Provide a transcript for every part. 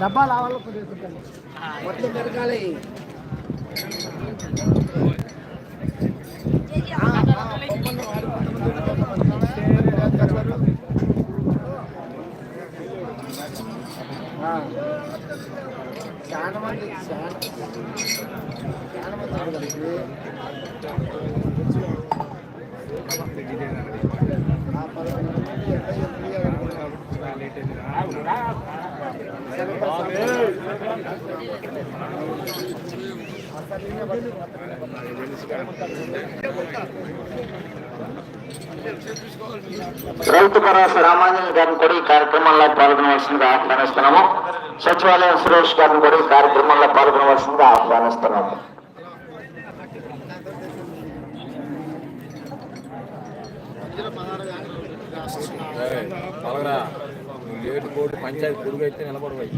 డబ్బా లావాలి మొత్తం పెరగాలి చాలా మంది చాలా చాలా మంది రైతు భరోసా రామాంజన్ గారిని కూడా ఈ కార్యక్రమంలో పాల్గొనవలసిందిగా ఆహ్వానిస్తున్నాము. సచివాలయం సురేష్ గారిని కూడా ఈ కార్యక్రమంలో పాల్గొనవలసిందిగా ఆహ్వానిస్తున్నాము. పంచాయతీ నువ్వు లేటు కోటి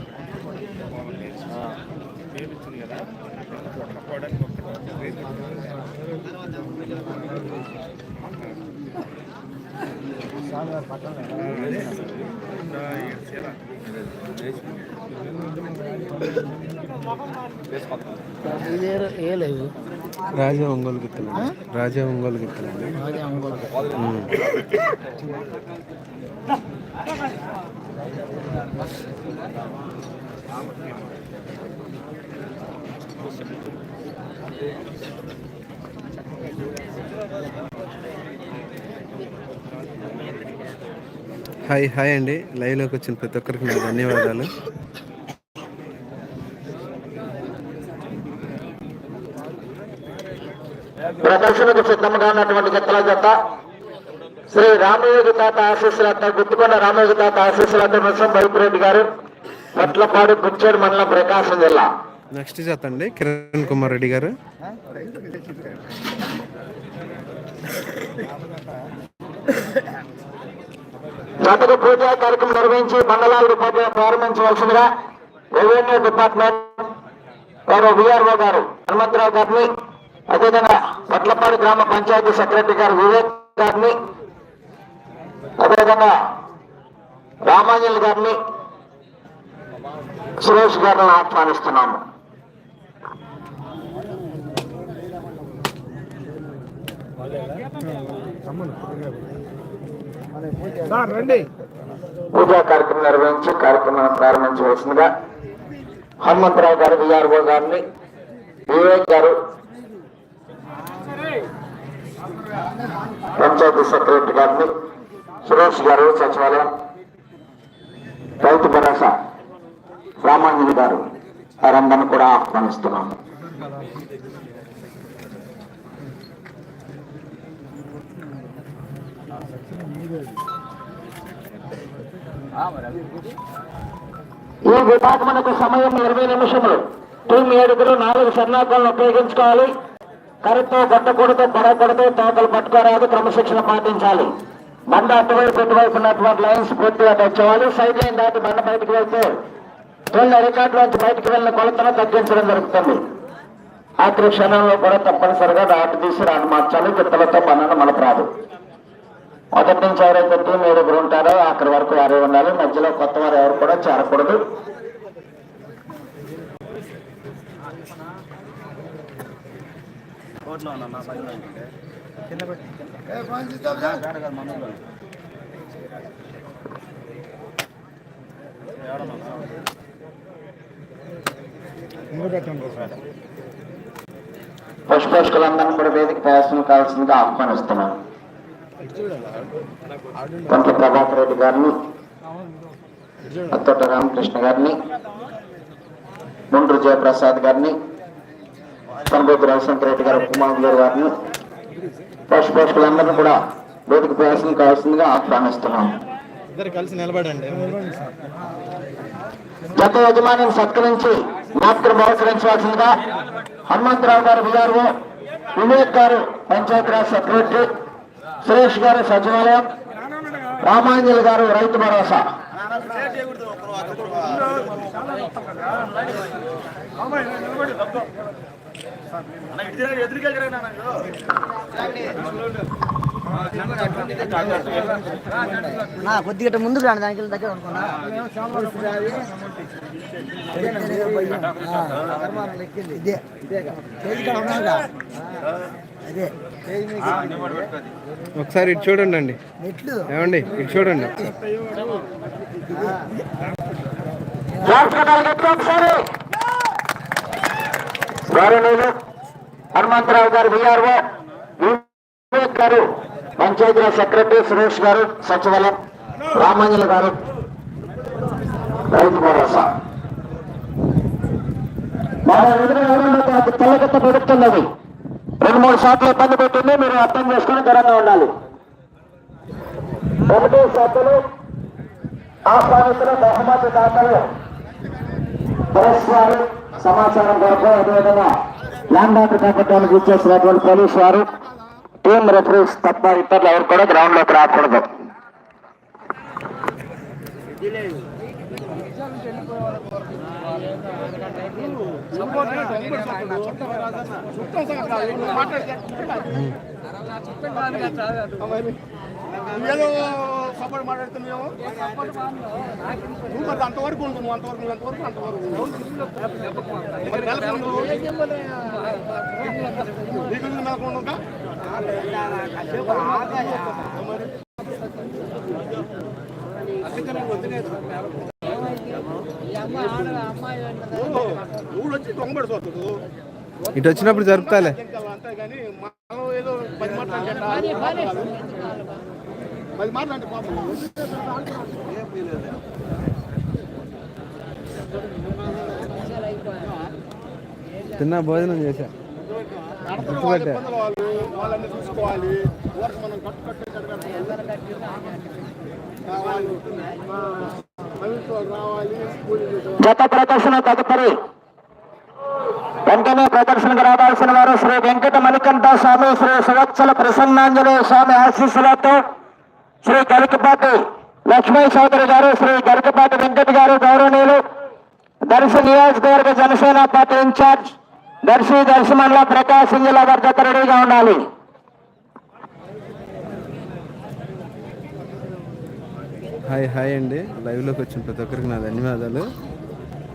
పంచాయతీ పురుగు అయితే నిలబడవాయి ఏ లేవు రాజా ఒంగోలు గిత్తలు రాజా ఒంగోలు హాయ్ హాయ్ అండి. లైవ్లోకి వచ్చిన ప్రతి ఒక్కరికి నా ధన్యవాదాలు. ప్రదర్శనకు సిద్ధంగా ఉన్నటువంటి జతల జత శ్రీ రామయోగి తాత ఆశీస్సులతో గుర్తుకున్న రామయోగి తాత ఆశీస్సులతో నృసం బైపురెడ్డి గారు పట్లపాడు గుచ్చేడు మండలం ప్రకాశం జిల్లా. నెక్స్ట్ జత అండి కిరణ్ కుమార్ రెడ్డి గారు. జాతక పూజా కార్యక్రమం నిర్వహించి మండలాలు రూపాయలు ప్రారంభించవలసిందిగా రెవెన్యూ డిపార్ట్మెంట్ గారు విఆర్ఓ గారు హనుమంతరావు గారిని అదేవిధంగా పట్లపాడు గ్రామ పంచాయతీ సెక్రటరీ గారు వివేక్ గారిని అదేవిధంగా రామాంజలి గారిని సురేష్ గారిని ఆహ్వానిస్తున్నాము. పూజా కార్యక్రమం నిర్వహించి కార్యక్రమాన్ని ప్రారంభించవలసిందిగా హనుమంతరావు గారు విఆర్ఓ గారిని వివేక్ గారు పంచాయతీ సెక్రటరీ గారిని సురేష్ గారు సచివాలయం రైతు భరోసా రామాంజలి గారు వారందరిని కూడా ఆహ్వానిస్తున్నాము. ఈ విభాగమునకు సమయం ఇరవై నిమిషములు. టీం ఏడుగురు నాలుగు సన్నాకాలను ఉపయోగించుకోవాలి. కరెక్ట్తో కొట్టకూడదు పడకూడదు తోకలు పట్టుకోరాదు క్రమశిక్షణ పాటించాలి. బండ అటువైపు ఇటువైపు ఉన్నటువంటి లైన్స్ పూర్తిగా తెచ్చుకోవాలి. సైడ్ లైన్ దాటి బండ బయటకు వెళ్తే తొలి రికార్డులోంచి బయటకు వెళ్ళిన కొలతను తగ్గించడం జరుగుతుంది. ఆఖరి క్షణంలో కూడా తప్పనిసరిగా దాటి తీసి రాను మార్చాలి. గిత్తలతో మనకు రాదు. మొదటి నుంచి ఎవరైతే టీం ఏడుగురు ఉంటారో అక్కడి వరకు వారే ఉండాలి. మధ్యలో కొత్త వారు ఎవరు కూడా చేరకూడదు. పుష్పేష్కులందరినీ కూడా వేదిక ప్రయాసం కావాల్సిందిగా ఆహ్వానిస్తున్నాను. కొంత ప్రభాకర్ రెడ్డి గారిని అత్తోట రామకృష్ణ గారిని ముండ్రు జయప్రసాద్ గారిని కనబోతు రవిశంకర్ రెడ్డి గారు కుమారులు గారిని పశుపోషకులందరినీ కూడా వేదిక ప్రయాసం కావాల్సిందిగా ఆహ్వానిస్తున్నాం. ఇద్దరు కలిసి నిలబడండి. గత యజమానిని సత్కరించి జ్ఞాపకం బహుకరించవలసిందిగా హనుమంతరావు గారు విఆర్ఓ వివేక్ గారు పంచాయతీరాజ్ సెక్రటరీ సురేష్ గారి సచివాలయం రామాంజలి గారు రైతు భరోసా నా కొద్దిగా ఇటు ముందుకు దానికి దగ్గర అనుకున్నా ఇదే అదే. ఒకసారి ఇటు చూడండి అండి. ఏమండి? ఇటు చూడండి. హనుమంతరావు గారు విఆర్ఓ. వివేక్ గారు పంచాయతీరాజ్ సెక్రటరీ సురేష్ గారు సచివాలయం. రామాంజలి గారు. రైతు భరోసా. మన ఎదురు తెల్లగత్త పెడుతున్నది? రెండు మూడు షాట్లు ఇబ్బంది పెట్టింది మీరు అర్థం చేసుకుని దూరంగా ఉండాలి. కమిటీ సభ్యులు ఆహ్వానితులు బహుమతి దాతలు. పోలీస్ వారు సమాచారం కొరకు అదేవిధంగా ల్యాండ్ ఆర్డర్ కట్టడానికి ఇచ్చేసినటువంటి పోలీసు వారు టీం రెఫరీస్ తప్ప ఇతరులు ఎవరు కూడా గ్రౌండ్లోకి రాకూడదు. ఏదో సపోర్ట్ మాట్లాడుతున్నాము మరి అంతవరకు నువ్వు అంతవరకు అంతవరకు అంతవరకు ఉండు. నీకు ఉంది, నాకు ఉండదా? మరి నువ్వు వచ్చి దొంగపడిపోతాడు. ఇటు వచ్చినప్పుడు జరుపుతాలే. అంతే కానీ మనం ఏదో పది మాట్లాడి పది మాట్లాడి పాపం. తిన్నా భోజనం చేశా. వాళ్ళని చూసుకోవాలి. వర్క్ మనం కట్టు కట్టే రావాలి కూలీ చేసేవాళ్ళు. జత ప్రదర్శన తదుపరి వెంటనే ప్రదర్శనకు రావాల్సిన వారు శ్రీ వెంకట మణికంఠ స్వామి శ్రీ సువత్సల ప్రసన్నాంజనేయ స్వామి ఆశీస్సులతో శ్రీ గరికపాటి లక్ష్మీ చౌదరి గారు శ్రీ గరికపాటి వెంకట గారు గౌరవనీయులు దర్శి నియోజకవర్గ జనసేన పార్టీ ఇన్ఛార్జ్ దర్శి దర్శి మండల ప్రకాశం జిల్లా వర్గత రెడీగా ఉండాలి. హాయ్ హాయ్ అండి. లైవ్లోకి వచ్చిన ప్రతి ఒక్కరికి నా ధన్యవాదాలు.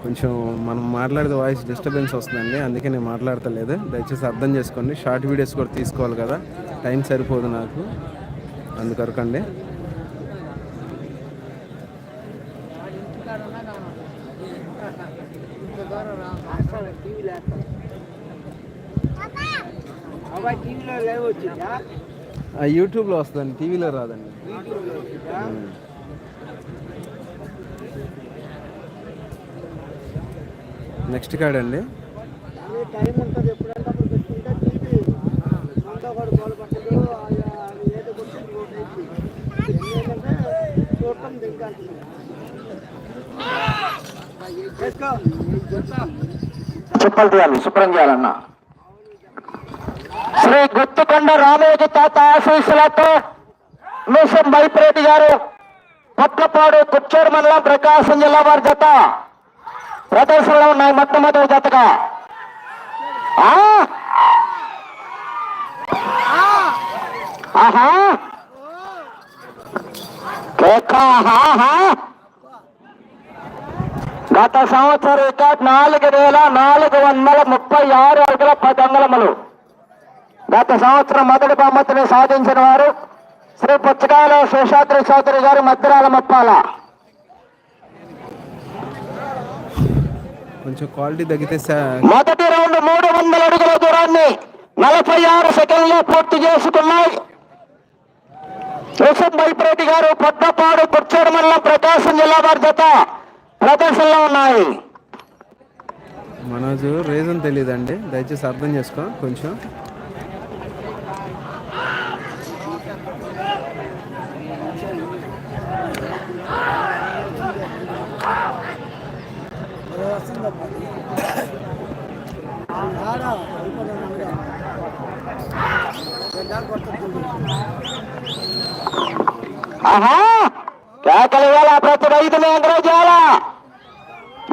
కొంచెం మనం మాట్లాడితే వాయిస్ డిస్టర్బెన్స్ వస్తుందండి అందుకే నేను మాట్లాడతలేదు. దయచేసి అర్థం చేసుకోండి. షార్ట్ వీడియోస్ కూడా తీసుకోవాలి కదా. టైం సరిపోదు నాకు. అందుకొరకండి యూట్యూబ్లో వస్తుందండి. టీవీలో రాదండి ఉమ్. నెక్స్ట్ కార్డ్ అండి టైం ఉంటుంది ఎప్పుడంటే అప్పుడు పెట్టుకుంటే టీవీ అంతా కూడా గోల పట్టదు ఏదో కొట్టుకుంటూ పోతుంది నెక్స్ట్ కార్డ్ అండి. చెప్పలు తీయాలి శుభ్రం చేయాలన్నా. శ్రీ గుత్తుకొండ రామోజు తాత ఆశీస్సులతో మిషన్ బైప్రేటి గారు పట్లపాడు కుచ్చూరు మండలం ప్రకాశం జిల్లా వారి జత. ప్రదర్శనలో ఉన్నాయి మొట్టమొదటి జతగా. ఆహా! గత సంవత్సరం రికార్డ్ నాలుగు వేల నాలుగు వందల ముప్పై ఆరు అడుగుల పది అంగళములు. గత సంవత్సరం మొదటి బహుమతిని సాధించిన వారు శ్రీ పుచ్చకాయల శేషాద్రి చౌదరి గారు మద్రాల ముప్పాల. కొంచెం క్వాలిటీ తగ్గితే మొదటి రౌండ్ మూడు వందల అడుగుల దూరాన్ని నలభై ఆరు సెకండ్లు పూర్తి చేసుకున్నాయి. యశం బైప్రెడ్డి గారు పొట్టపాడు కుర్చోడు మండలం ప్రకాశం జిల్లా వారి జత ప్రదర్శనలో ఉన్నాయి. మనోజు రీజన్ తెలియదండి దయచేసి అర్థం చేసుకో కొంచెం. ఆహా! కేకలు వేళ ప్రతి రైతులు ఎంకరేజ్ చేయాలా?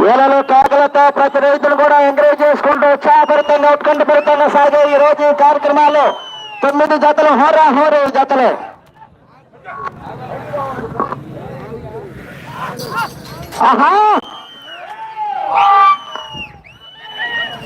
వేలలో కేకలతో ప్రతి రైతులు కూడా ఎంకరేజ్ చేసుకుంటూ ఉత్సాహపరితంగా ఉత్కంఠపరితంగా సాగే ఈ రోజు ఈ కార్యక్రమాలు. తొమ్మిది జతలు హోరా హోరే జతలు. ఆహా కేక హా హా హా ఎవరో కేక హా హా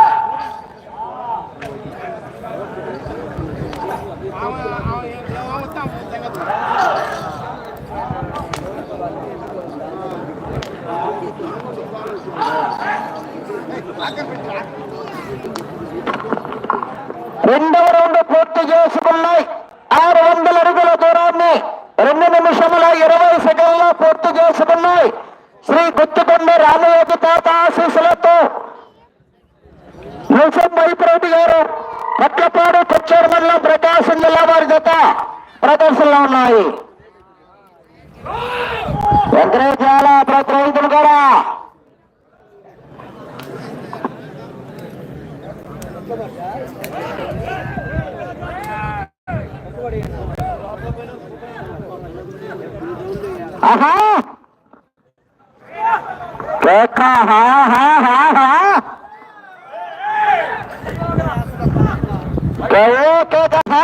రెండవ రౌండ్ పూర్తి చేసుకున్నాయి. ఆరు వందల అడుగుల దూరాన్ని రెండు నిమిషముల ఇరవై సెకండ్ల పూర్తి చేసుకున్నాయి. శ్రీ గుత్తుకొండ రామయోగి తాత ఆశీస్సులతో నిల్సన్ వైపురెడ్డి గారు పట్లపాడు కొచ్చేరు మండలం ప్రకాశం జిల్లా వారి జత ప్రదర్శనలో ఉన్నాయి. వెంకటేశాల ప్రతినిధులు కూడా ఆహా! కేక హా హా హా హా. కేవో కేక హా.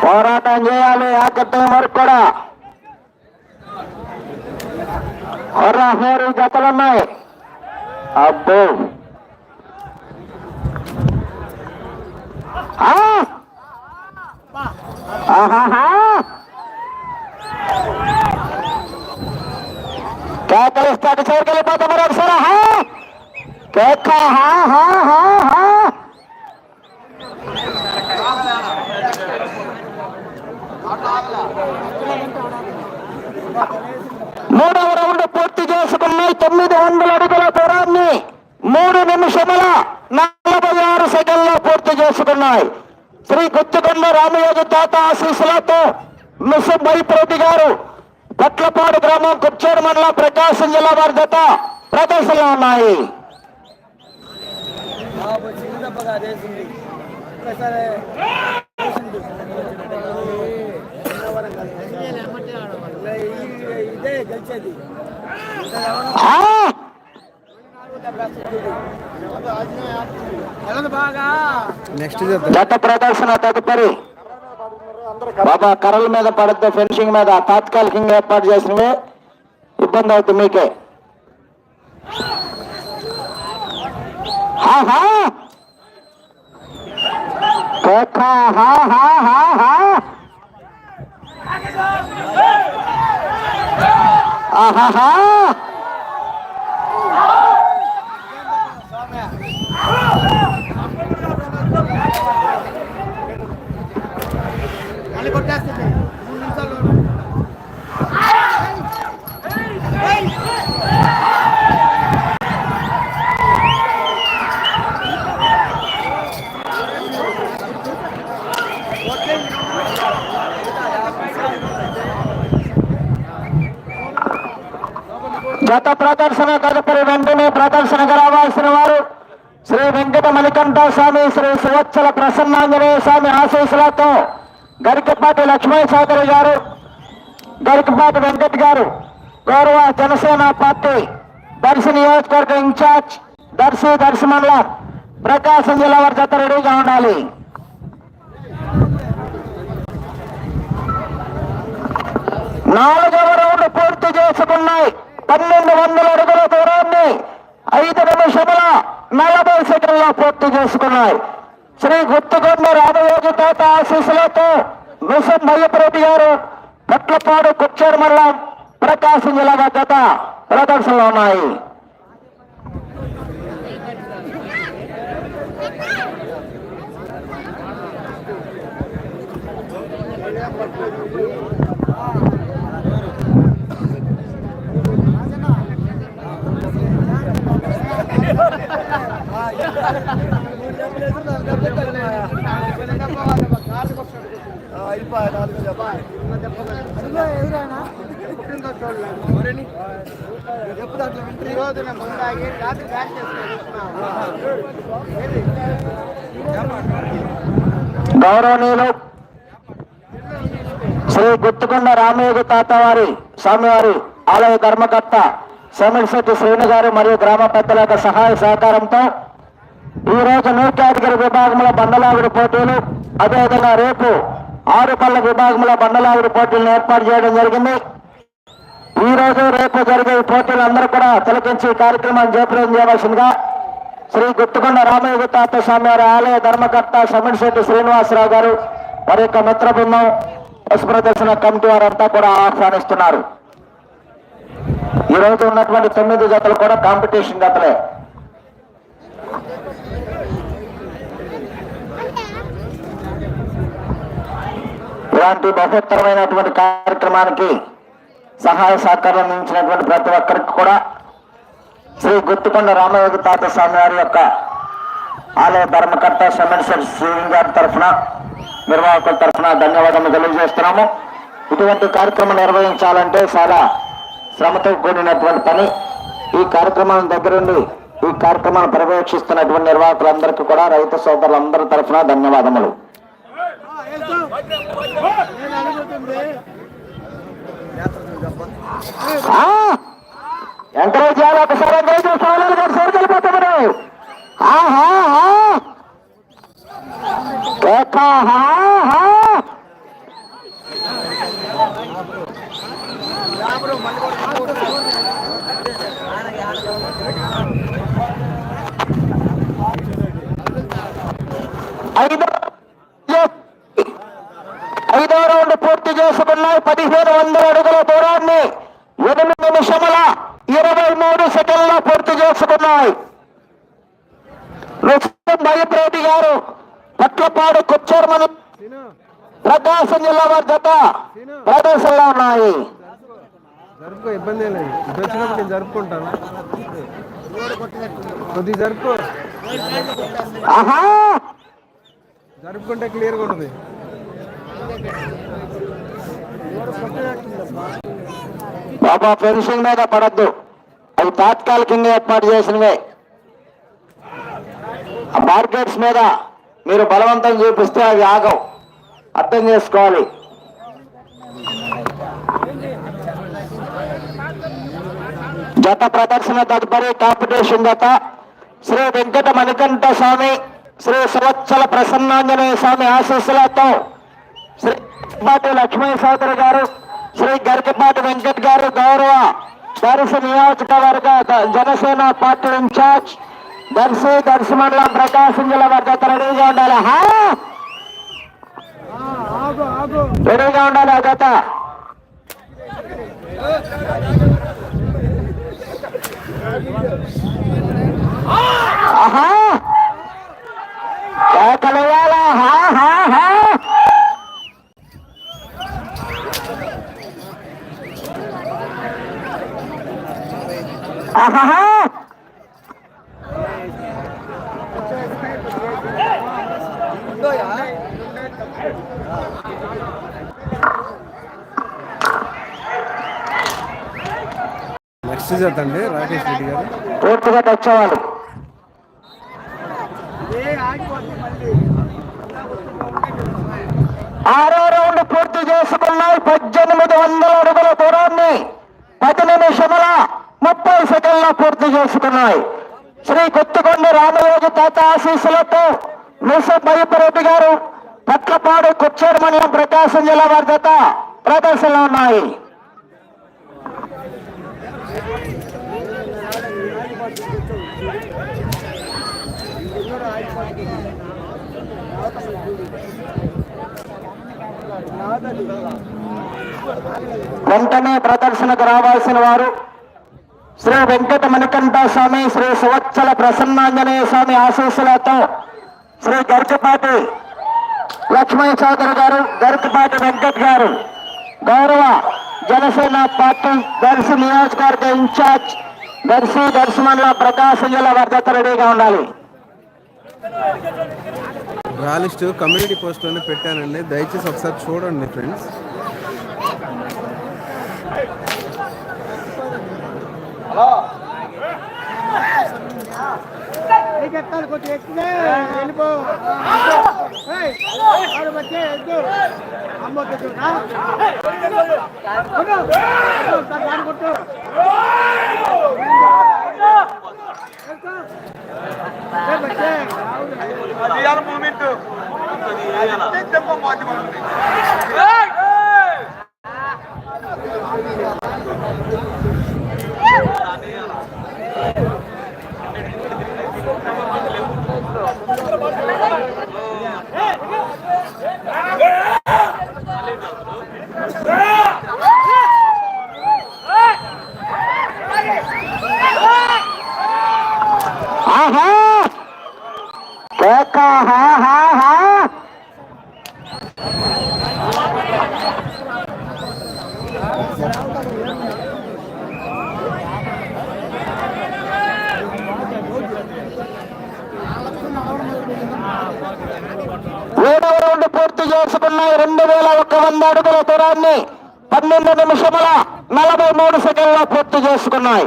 పోరాటం చేయాలి ఆ కట్టం వరకు కూడా హొర్ర హోరు జతలున్నాయి అబ్బో ఆ! ఆహాహా! కేకలిస్తాడు చేరుకెళ్ళిపోతా మరి ఒకసారి ఆహా! కేక హా హా హా హా మూడవ రౌండ్ పూర్తి తొమ్మిది వందల అడుగుల దూరాన్ని మూడు నిమిషముల నలభై ఆరు సెకండ్లో పూర్తి చేసుకున్నాయి. శ్రీ గుత్తుకొండ రామయోగి తాత ఆశీస్సులతో మిషన్ వైప్రెడ్డి గారు పట్లపాడు గ్రామం కుర్చేరు మండలం ప్రకాశం జిల్లా వారి జత ప్రదర్శనలో ఉన్నాయి. ఇదే గెలిచేది. జత ప్రదర్శన తదుపరి. బాబా కర్రల మీద పడద్దు ఫెన్సింగ్ మీద. తాత్కాలికంగా ఏర్పాటు చేసినవి. ఇబ్బంది అవుతుంది మీకే. ఆహా! కేక హా! హా హా గత ప్రదర్శన తదుపరి వెంటనే ప్రదర్శనకు రావాల్సిన వారు శ్రీ వెంకట మణికంఠ స్వామి శ్రీ సువత్సల ప్రసన్నాంజనేయ స్వామి ఆశీస్సులతో గరికపాటి లక్ష్మయ్య చౌదరి గారు గరికపాటి వెంకట్ గారు గౌరవ జనసేన పార్టీ దర్శి నియోజకవర్గ ఇన్ఛార్జ్ దర్శి దర్శి మండలం ప్రకాశం జిల్లా వారి జత రెడీగా ఉండాలి. నాలుగవ రౌండ్ పూర్తి చేసుకున్నాయి. పన్నెండు వందల అడుగుల దూరాన్ని ఐదు నిమిషముల నలభై సెకండ్లో పూర్తి చేసుకున్నాయి. శ్రీ గుర్తుకొండ రామయోగి తాత ఆశీస్సులతో మిషన్ మయ్యపరెడ్డి గారు పట్లపాడు కుచ్చేరు మండలం ప్రకాశం జిల్లా జత ప్రదర్శనలో ఉన్నాయి. ఎప్పుడు అట్లా వింటే నేను రాత్రి గౌరవనీయులు శ్రీ గుత్తుకొండ రామయోగి తాత వారి స్వామివారి ఆలయ ధర్మకర్త సమీక్ష శ్రీను గారు మరియు గ్రామ పెద్దల యొక్క సహాయ సహకారంతో ఈ రోజు న్యూ కేటగిరీ విభాగంలో బండలాగుడు పోటీలు అదేవిధంగా రేపు ఆరు పళ్ళ విభాగంలో బండలాగుడు పోటీలను ఏర్పాటు చేయడం జరిగింది. ఈ రోజు రేపు జరిగే ఈ పోటీలు అందరూ కూడా తిలకించి కార్యక్రమాన్ని జయప్రదం చేయవలసిందిగా శ్రీ గుత్తుకొండ రామయ్య తాత స్వామి వారి ఆలయ ధర్మకర్త సమిడిశెట్టి శ్రీనివాసరావు గారు వారి యొక్క మిత్ర బృందం పశు ప్రదర్శన కమిటీ వారంతా కూడా ఆహ్వానిస్తున్నారు. ఈ రోజు ఉన్నటువంటి తొమ్మిది జతలు కూడా కాంపిటీషన్ జతలే. ఇలాంటి బహుత్తరమైనటువంటి కార్యక్రమానికి సహాయ సహకారం అందించినటువంటి ప్రతి ఒక్కరికి కూడా శ్రీ గుత్తుకొండ రామయోగి తాత స్వామి వారి యొక్క ఆలయ ధర్మకర్త సమ్మెన్సర్ శ్రీని గారి తరఫున నిర్వాహకుల తరఫున ధన్యవాదాలు తెలియజేస్తున్నాము. ఇటువంటి కార్యక్రమం నిర్వహించాలంటే చాలా శ్రమతో కూడినటువంటి పని. ఈ కార్యక్రమం దగ్గరుండి ఈ కార్యక్రమాన్ని పర్యవేక్షిస్తున్నటువంటి నిర్వాహకులందరికీ కూడా రైతు సోదరులందరి తరఫున ధన్యవాదములు. ఎంకరేజ్ చేయాలి ఒకసారి ఎంకరేజ్ సవాళ్ళు ఒకసారి వెళ్ళిపోతామని ఆహా ఏకా ఐదో ఐదో రౌండ్ పూర్తి చేసుకున్నాయి. పదిహేను వందల అడుగుల దూరాన్ని ఎనిమిది నిమిషముల ఇరవై మూడు సెకండ్ల పూర్తి చేసుకున్నాయి. భయప్రేటి గారు పట్లపాడు కుచ్చర్మని ప్రకాశం జిల్లా వారి జత ప్రదర్శనలో ఉన్నాయి. జరుపుకో ఇబ్బంది లేదు. వచ్చినప్పుడు నేను జరుపుకుంటాను. జరుపుకో. ఆహా! జరుపుకుంటే క్లియర్గా ఉంటుంది. బాబా ఫెన్సింగ్ మీద పడద్దు. అవి తాత్కాలికంగా ఏర్పాటు చేసినవే. ఆ మార్కెట్స్ మీద మీరు బలవంతం చూపిస్తే అవి ఆగవు. అర్థం చేసుకోవాలి. జత ప్రదర్శన తదుపరి కాంపిటీషన్ జత. శ్రీ వెంకట మణికంఠ స్వామి శ్రీ సంవత్సర ప్రసన్నాంజనేయ స్వామి ఆశీస్సులతో శ్రీ పాటి లక్ష్మీ సోదరి గారు శ్రీ గరికపాటి వెంకట్ గారు గౌరవ దర్శి నియోజకవర్గ జనసేన పార్టీ ఇన్ఛార్జ్ దర్శి దర్శి మండలం ప్రకాశం జిల్లా వర్గ రెడీగా ఉండాలి. రెడీగా ఉండాలి అగత. ఆహా కేకలేయాలా హా హా హా ఆహా నెక్స్ట్ చేద్దండి రాకేష్ రెడ్డి గారు. పూర్తిగా తెచ్చేవాళ్ళు. ఆరో రౌండ్ పూర్తి చేసుకున్నాయి. పద్దెనిమిది వందల అడుగుల దూరాన్ని పది నిమిషముల ముప్పై సెకండ్ల పూర్తి చేసుకున్నాయి. శ్రీ కొత్తకొండ రామయోగి తాత ఆశీస్సులతో మిస బయ్యపరెడ్డి గారు పట్లపాడు కుచ్చేరు మండలం ప్రకాశం జిల్లా వారి జత ఉన్నాయి. వెంటనే ప్రదర్శనకు రావాల్సిన వారు శ్రీ వెంకట మణికంఠ స్వామి శ్రీ సువత్సల ప్రసన్నాంజనేయ స్వామి ఆశీస్సులతో శ్రీ గరికపాటి లక్ష్మణ చౌదరి గారు గరికపాటి వెంకట్ గారు గౌరవ జనసేన పార్టీ దర్శి నియోజకవర్గ ఇన్ఛార్జ్ దర్శి దర్శి మండల ప్రకాశం జిల్లా వర్గత రెడీగా ఉండాలి. రా లిస్ట్ కమ్యూనిటీ పోస్ట్లోనే పెట్టానండి. దయచేసి ఒకసారి చూడండి ఫ్రెండ్స్. నీకు కొంచెం అమ్మ వద్దు రా. కొట్టు. కొట్టు, సార్ దాన్ని కొట్టు. ఎక్కు. ఏ బచ్చే, అవును. ఆహా కేక హా హా హా ఏడవ రౌండ్ పూర్తి చేసుకున్నాయి రెండు వేల ఒక్క వంద అడుగుల దూరాన్ని పన్నెండు నిమిషముల నలభై మూడు సెకండ్ల పూర్తి చేసుకున్నాయి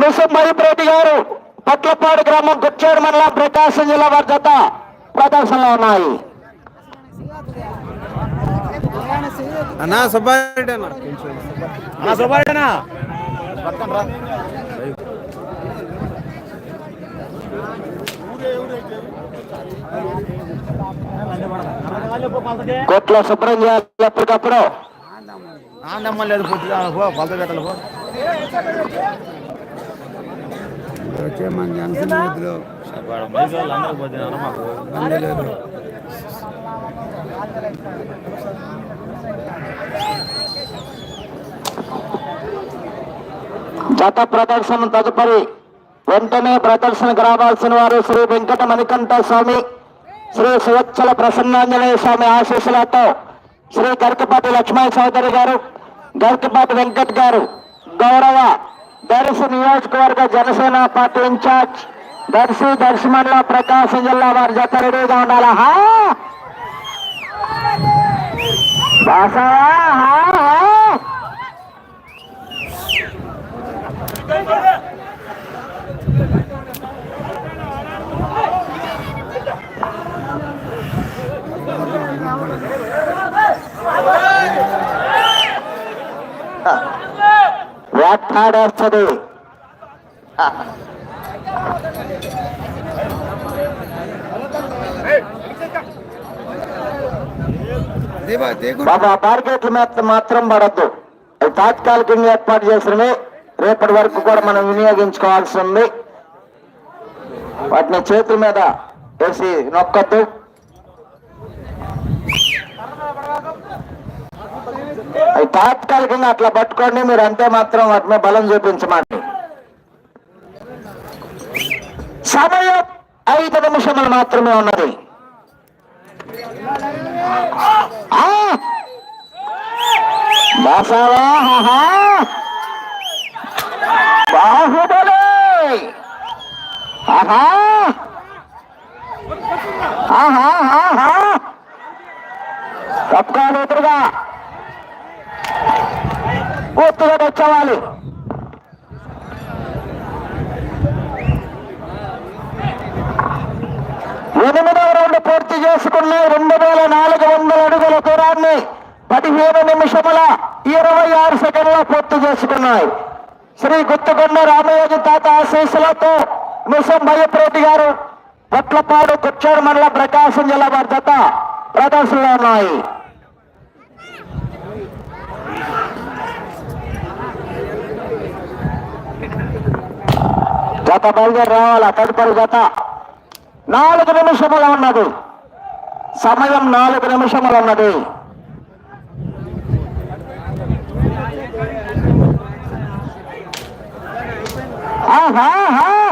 నిసం మహిప్రెడ్డి గారు పట్లపాడు గ్రామం గుచ్చేడు మండలం ప్రకాశం జిల్లా వారి జత ప్రదర్శనలో ఉన్నాయి. అన్నా సుబ్బారెడ్డి అన్న. కొంచెం కొట్లో శుభ్రం చేయాలి ఎప్పటికప్పుడు లేదు పొద్దుగా పో కొలత పెట్టాలి వచ్చే మన జనసేన జత ప్రదర్శన తదుపరి వెంటనే ప్రదర్శనకు రావాల్సిన వారు శ్రీ వెంకట మణికంఠ స్వామి శ్రీ సువత్సల ప్రసన్నాంజనేయ స్వామి ఆశీస్సులతో శ్రీ గరికపాటి లక్ష్మణ చౌదరి గారు గరికపాటి వెంకట్ గారు గౌరవ దర్శి నియోజకవర్గ జనసేన పార్టీ ఇన్ఛార్జ్ దర్శి దర్శమండల ప్రకాశం జిల్లా వారి జత రెడీగా ఉండాలా హా బాసవా వేటాడేస్తుంది బాబా టార్గెట్ల మీద మాత్రం పడద్దు. తాత్కాలికంగా ఏర్పాటు చేసినవి రేపటి వరకు కూడా మనం వినియోగించుకోవాల్సి ఉంది. వాటిని చేతుల మీద వేసి నొక్కొద్దు. అవి తాత్కాలికంగా అట్లా పట్టుకోండి మీరు అంతే మాత్రం వాటి మీద బలం చూపించమండి. సమయం ఐదు నిమిషములు మాత్రమే ఉన్నది. బాహుబలి! ఆహా! ఆహా ఆహా! ఎదురుగా. పూర్తిగా తెచ్చేవాలి. ఎనిమిదవ రౌండ్ పూర్తి చేసుకున్న రెండు వేల నాలుగు వందల అడుగుల దూరాన్ని పదిహేను నిమిషముల ఇరవై ఆరు సెకండ్ల పూర్తి చేసుకున్నాయి. శ్రీ గుత్తుకొండ రామయోజి తాత ఆశీస్సులతో మిసం భయప్రెడ్డి గారు పొట్లపాడు కుచ్చాడు మండల ప్రకాశం జిల్లా వారి జత ప్రదర్శనలో ఉన్నాయి. జత బయలుదేరి రావాలా తదుపరి జత. నాలుగు నిమిషములు ఉన్నది. సమయం నాలుగు నిమిషములు ఉన్నది. ఆహా.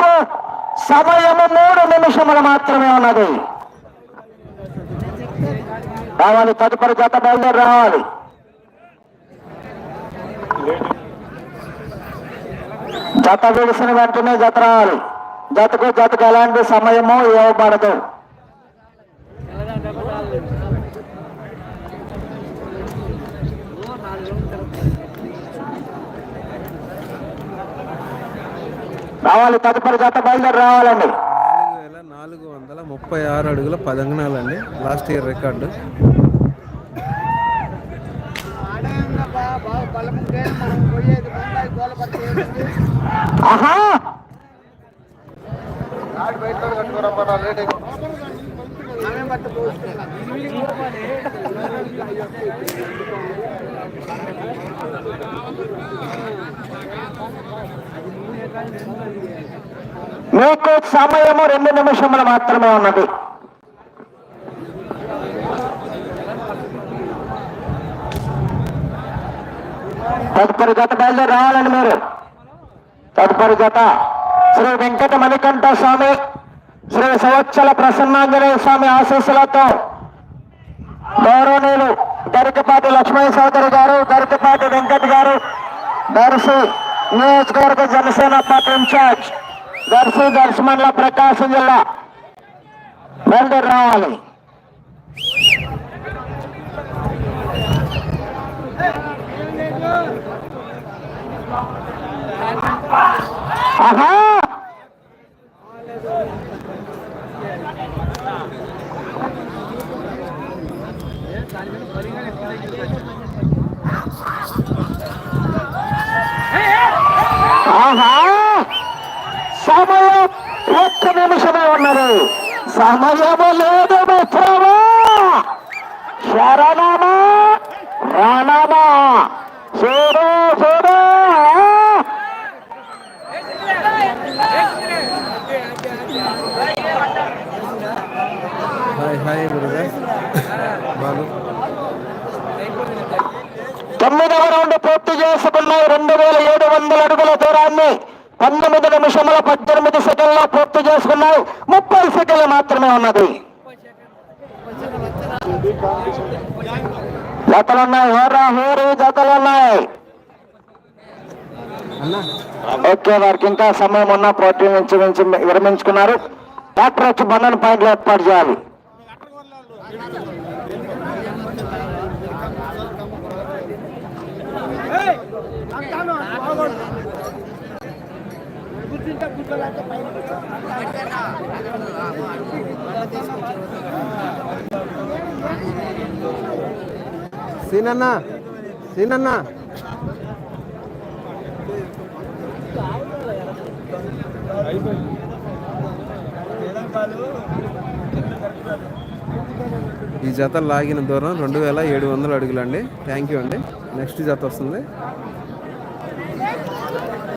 మీకు సమయము మూడు నిమిషములు మాత్రమే ఉన్నది. రావాలి తదుపరి జత బయలుదేరి రావాలి. జత విడిసిన వెంటనే జత రావాలి. జతకు జతకు ఎలాంటి సమయము ఇవ్వబడదు. రావాలి తదుపరి జత బయలుదేరి రావాలండి. నాలుగు వేల నాలుగు వందల ముప్పై ఆరు అడుగుల పదంగనాలండి. లాస్ట్ ఇయర్ రికార్డు మీకు సమయము రెండు నిమిషములు మాత్రమే ఉన్నది. తదుపరి జత బయలుదేరి రావాలండి మీరు. తదుపరి జత శ్రీ వెంకట మణికంఠ స్వామి శ్రీ సంవత్సర ప్రసన్నాంజనేయ స్వామి ఆశీస్సులతో గౌరవనీయులు గరికపాటి లక్ష్మయ్య సోదరి గారు గరికపాటి వెంకట్ గారు దర్శి నియోజకవర్గ జనసేన పార్టీ ఇన్ఛార్జ్ దర్శి దర్శమండల ప్రకాశం జిల్లా బయలుదేరి రావాలి ఆహా ఆహా సమయం ఒక్క నిమిషమే ఉన్నది సమయము లేదు మిత్రమా శరణమా రణమా! చూడు చూడు తొమ్మిదవ రౌండ్ పూర్తి చేసుకున్నాయి. రెండు వేల ఏడు వందల అడుగుల దూరాన్ని. పంతొమ్మిది నిమిషముల పద్దెనిమిది సెకండ్లో పూర్తి చేసుకున్నాయి ముప్పై సెకండ్లు మాత్రమే ఉన్నది. జతలున్నాయి. హోరా హోరు జతలున్నాయి. ఓకే వారికి ఇంకా సమయం ఉన్న పోటీ నుంచి నుంచి విరమించుకున్నారు. డాక్టర్ వచ్చి బంధన పాయింట్లు ఏర్పాటు చేయాలి. సీనన్న సీనన్న. ఈ జత లాగిన దూరం రెండు వేల ఏడు వందల అడుగులండి. థ్యాంక్ యూ అండి. నెక్స్ట్ జత వస్తుంది.